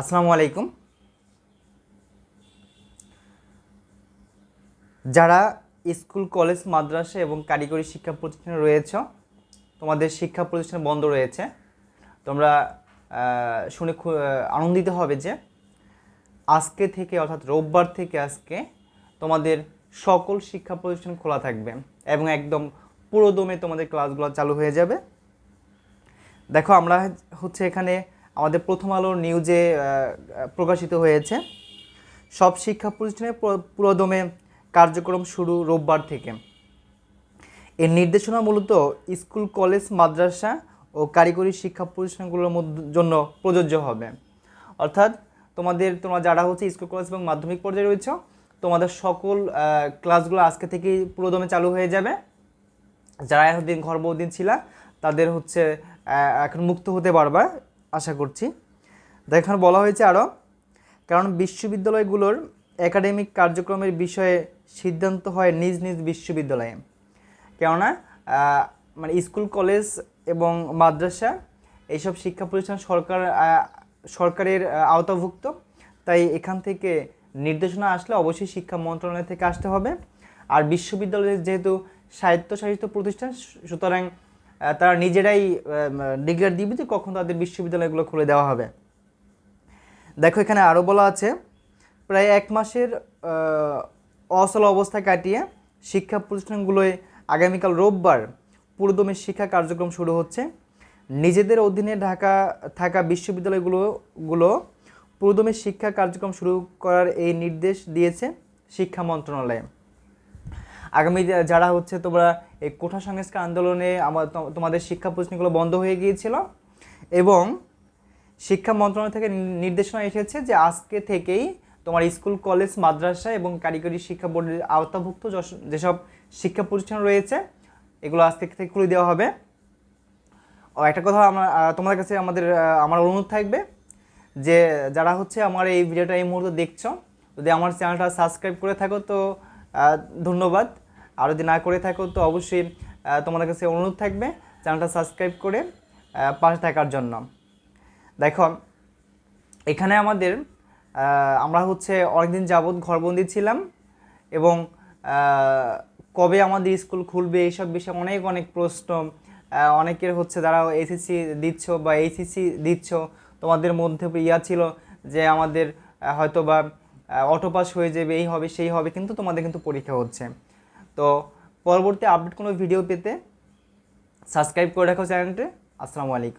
আসসালামু আলাইকুম। যারা স্কুল, কলেজ, মাদ্রাসা এবং কারিগরি শিক্ষা প্রতিষ্ঠানে রয়েছে, তোমাদের শিক্ষা প্রতিষ্ঠান বন্ধ রয়েছে। তোমরা শুনে আনন্দিত হবে যে আজকে থেকে অর্থাৎ রোববার থেকে আজকে তোমাদের সকল শিক্ষা প্রতিষ্ঠান খোলা থাকবে এবং একদম পুরোদমে তোমাদের ক্লাসগুলো চালু হয়ে যাবে। দেখো, আমরা হচ্ছে এখানে আমাদের প্রথম আলোর নিউজে প্রকাশিত হয়েছে। সব শিক্ষা প্রতিষ্ঠানে পুরোদমে কার্যক্রম শুরু রোববার থেকে। এর নির্দেশনা মূলত স্কুল, কলেজ, মাদ্রাসা ও কারিগরি শিক্ষা প্রতিষ্ঠানগুলোর জন্য প্রযোজ্য হবে। অর্থাৎ তোমাদের, তোমরা যারা হচ্ছে স্কুল, কলেজ এবং মাধ্যমিক পর্যায়ে রয়েছে, তোমাদের সকল ক্লাসগুলো আজকে থেকেই পুরোদমে চালু হয়ে যাবে। যারা এতদিন ঘরবদিন ছিল, তাদের হচ্ছে এখন মুক্ত হতে পারবা। আশা করছি। দেখুন বলা হয়েছে আরও কারণ বিশ্ববিদ্যালয়গুলোর একাডেমিক কার্যক্রমের বিষয়ে সিদ্ধান্ত হয় নিজ নিজ বিশ্ববিদ্যালয়ে। কেননা মানে স্কুল, কলেজ এবং মাদ্রাসা এইসব শিক্ষা প্রতিষ্ঠান সরকার সরকারের আওতাভুক্ত। তাই এখান থেকে নির্দেশনা আসলে অবশ্যই শিক্ষা মন্ত্রণালয় থেকে আসতে হবে। আর বিশ্ববিদ্যালয়ের যেহেতু স্বায়ত্তশাসিত প্রতিষ্ঠান, সুতরাং তারা নিজেরাই ডিক্লেয়ার দিবে যে কখন তাদের বিশ্ববিদ্যালয়গুলো খুলে দেওয়া হবে। দেখো, এখানে আরও বলা আছে, প্রায় এক মাসের অচল অবস্থা কাটিয়ে শিক্ষা প্রতিষ্ঠানগুলোয় আগামীকাল রোববার পুরোদমে শিক্ষা কার্যক্রম শুরু হচ্ছে। নিজেদের অধীনে ঢাকা থাকা বিশ্ববিদ্যালয়গুলো গুলো পুরোদমে শিক্ষা কার্যক্রম শুরু করার এই নির্দেশ দিয়েছে শিক্ষা মন্ত্রণালয়। আগামী, যারা হচ্ছে তোমরা এই কোঠা সংস্কার আন্দোলনে আমার তোমাদের শিক্ষা প্রশ্নগুলো বন্ধ হয়ে গিয়েছিল এবং শিক্ষা মন্ত্রণালয় থেকে নির্দেশনা এসেছে যে আজকে থেকেই তোমার স্কুল, কলেজ, মাদ্রাসা এবং কারিগরি শিক্ষা বোর্ডের আওতাভুক্ত যেসব শিক্ষা প্রতিষ্ঠান রয়েছে, এগুলো আজ থেকে থেকে খুলে দেওয়া হবে। ও, একটা কথা আমার তোমাদের কাছে আমাদের আমার অনুরোধ থাকবে যে যারা হচ্ছে আমার এই ভিডিওটা এই মুহূর্তে দেখছ, যদি আমার চ্যানেলটা সাবস্ক্রাইব করে থাকো তো ধন্যবাদ। আর যদি না করে থাকো, তো অবশ্যই তোমাদের কাছে অনুরোধ থাকবে চ্যানেলটা সাবস্ক্রাইব করে পাশে থাকার জন্য। দেখো, এখানে আমাদের আমরা হচ্ছে অনেকদিন যাবৎ ঘরবন্দি ছিলাম এবং কবে আমাদের স্কুল খুলবে এইসব বিষয়ে অনেক অনেক প্রশ্ন অনেকের হচ্ছে যারা এসএসসি দিচ্ছ বা এইচএসসি দিচ্ছ, তোমাদের মধ্যে ইয়া ছিল যে আমাদের হয়তো বা অটো পাস হয়ে যাবে, এই হবে, সেই হবে, কিন্তু তোমাদের কিন্তু পরীক্ষা হচ্ছে। তো পরবর্তী আপডেট কোনো ভিডিও পেতে সাবস্ক্রাইব করে রাখো চ্যানেলটি আসসালামু আলাইকুম।